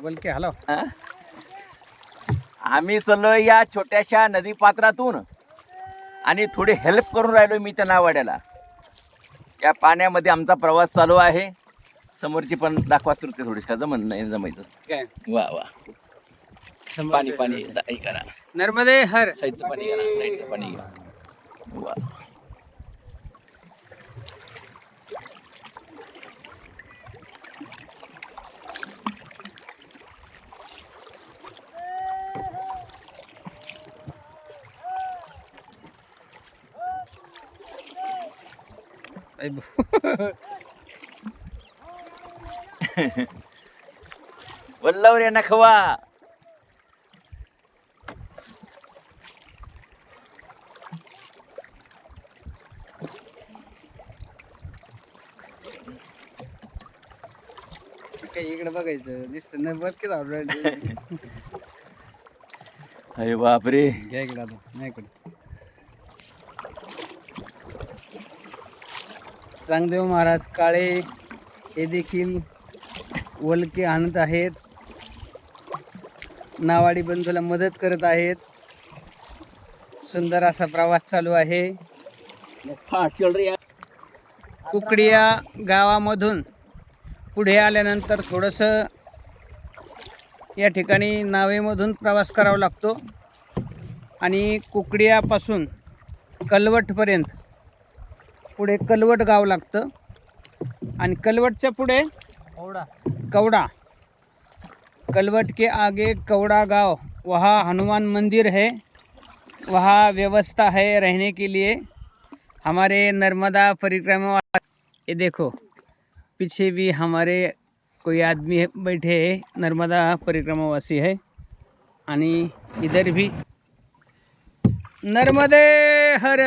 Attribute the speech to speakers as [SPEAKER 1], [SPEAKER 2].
[SPEAKER 1] बोलके हॅलो.
[SPEAKER 2] हा? आम्ही चाललो या छोट्याशा नदी पात्रातून. आणि थोडी हेल्प करून राहिलो मी त्या नावाड्याला. या पाण्यामध्ये आमचा प्रवास चालू आहे. समोरची पण दाखवा सुरते थोडी का जमन नाही जमायचं?
[SPEAKER 1] काय?
[SPEAKER 2] वा वा. पाणी पाणी हे करा.
[SPEAKER 1] नर्मदे हर.
[SPEAKER 2] साईडचं पाणी ना, साईडचं पाणी घ्या. वा.
[SPEAKER 1] ऐ बो-
[SPEAKER 2] वल्लवर यांना खवा.
[SPEAKER 1] काय इकडे बघायचं? दिसतं नाही बोलके
[SPEAKER 2] अरे बापरे.
[SPEAKER 1] घ्या इकडे आता नाही इकडे. चांगदेव महाराज काळे हे देखील वलके आणत आहेत. नावाडी बंधूला मदत करत आहेत. सुंदर असा प्रवास चालू आहे. कुकडिया गावामधून पुढे आल्यानंतर थोडंसं या ठिकाणी नावेमधून प्रवास करावा लागतो. आणि कुकडियापासून कलवटपर्यंत पुढे कलवट गाव लागतं. आणि कलवटच्या पुढे कवडा. कलवट के आगे कवड़ा गांव. वहाँ हनुमान मंदिर है. वहाँ व्यवस्था है रहने के लिए. हमारे नर्मदा परिक्रमा ये देखो पीछे भी हमारे कोई आदमी बैठे है नर्मदा परिक्रमावासी है। आणि इधर भी नर्मदे हर